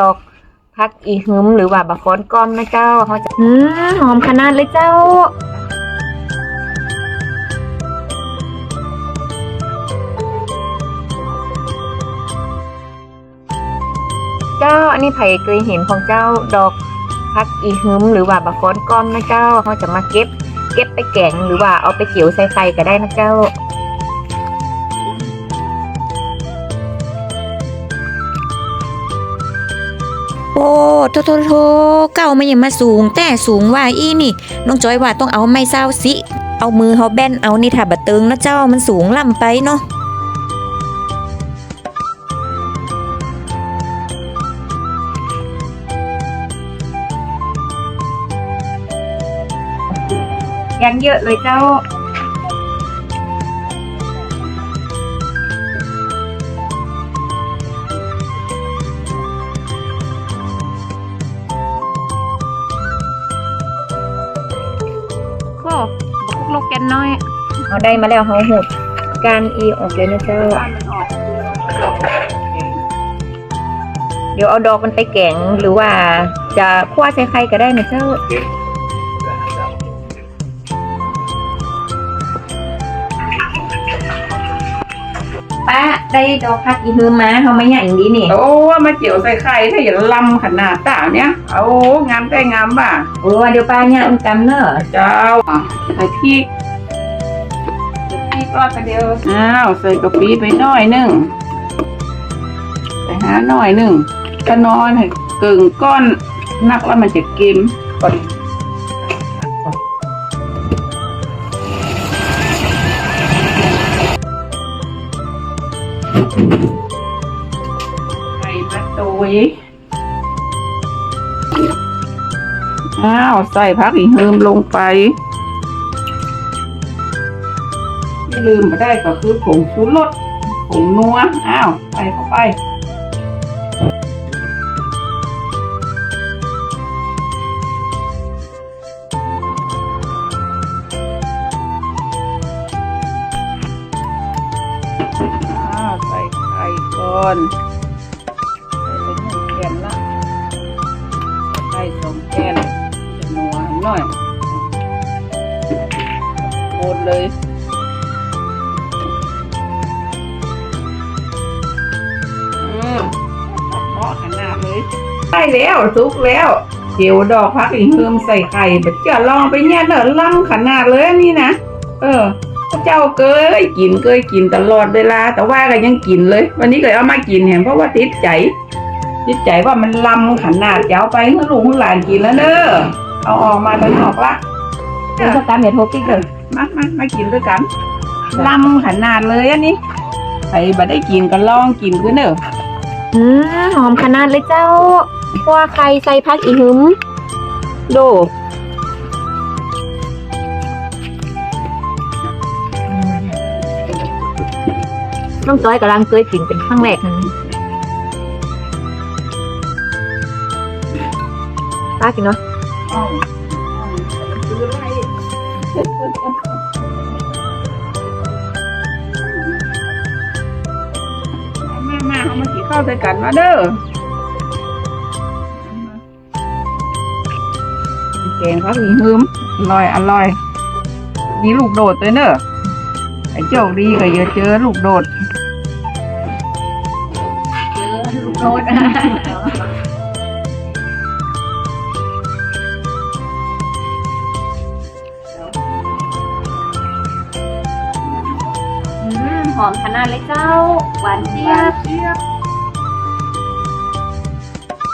ดอกพักอีหึมหรือว่าบะฟอนก้อมนะเจ้าเขาจะอืมหอมขนาดเลยเจ้าเจ้าอันนี้ไผ่เคยเห็นของเจ้าดอกพักอีหึมหรือว่าบะฟอนก้อมนะเจ้าเขาจะมาเก็บ เก็บไปแกงหรือว่าเอาไปเจียวใส่ไข่ก็ได้นะเจ้า โอ้โทโทโทเก้ามันยังมาสูง แต่สูงว่าอีนี่ น้องจอยว่าต้องเอาไม้เศร้าสิ เอามือเขาแบนเอานี่ถ้าบะเติงนะเจ้ามันสูงล่ำไปเนาะยังเยอะเลยเจ้า ลกแกนน้อยเอาได้มาแล้วเอาหุดการอีออกเลยนะเจ้า เดี๋ยวเอาดอกมันไปแกงหรือว่าจะคั่วใส่ไข่ก็ได้นะเจ้า ได้ดอกพักอีฮือมาเขาไม่อย่างนี้นี่ โอ้มาเจียวใส่ไข่ถ้าอย่าลำขนาดต่าเนี้ยโอ้งามได้งามบ่ะโอ้เดี๋ยวป้าเนี่ยอันกำเนอะเจ้าใส่พริกใส่พริกรอดไปเดียวอ้าวใส่กะปิไปหน่อยหนึ่งไปหาหน่อยหนึ่งก็นอนให้กึ่งก้อนนักแล้วมันจะกินก่อน ไข่มาตุยอ้าวใส่พักอีกเฮิมลงไปที่ลืมม่ได้ก็คือผงชูรสผงนัว อ้าว ใส่เข้าไปอ้าวใส่ไข่ ก่อนใส่หนึ่งแกนละไข่สองแกนจะนัวหน่อยโคนเลยอืมเหมาะขนาดเลยใช่แล้วซุกแล้วเจียวดอกพักอีกเพิ่มใส่ไข่แบบจะลองไปเนี่ยเนอะล่ำขนาดเลยนี่นะ เออ เจ้าเคยกินเคยกินตลอดเวลา แต่ว่าก็ยังกินเลย วันนี้ก็เอามากินเห็นเพราะว่าติดใจติดใจว่ามันลำขนาดจะเอาไปให้ลูกให้หลานกินแล้วเด้อเอาออกมาตอนออกละเดี๋ยวจะตามเดี๋ยวโทรปิ๊กเลยมามามากินด้วยกันลำขนาดเลยอันนี้ใครบ่ได้กินก็ลองกินกันเด้ออืมหอมขนาดเลยเจ้าคั่วไข่ใส่พักอีหึม โด น้องจ้อยกำลังเคยกินเป็นครั้งแรกนะป้ากินเนาะมามาเอามากินข้าวใส่กันมาเด้อแกงเขาสีหืมอร่อยอร่อย มีลูกโดดด้วยเนอะ ไอ้เจ้าดีก็อย่าเจอลูกโดดโรดหอมขนาดเลยเจ้า หวานเจี๊ยบเจี๊ยบ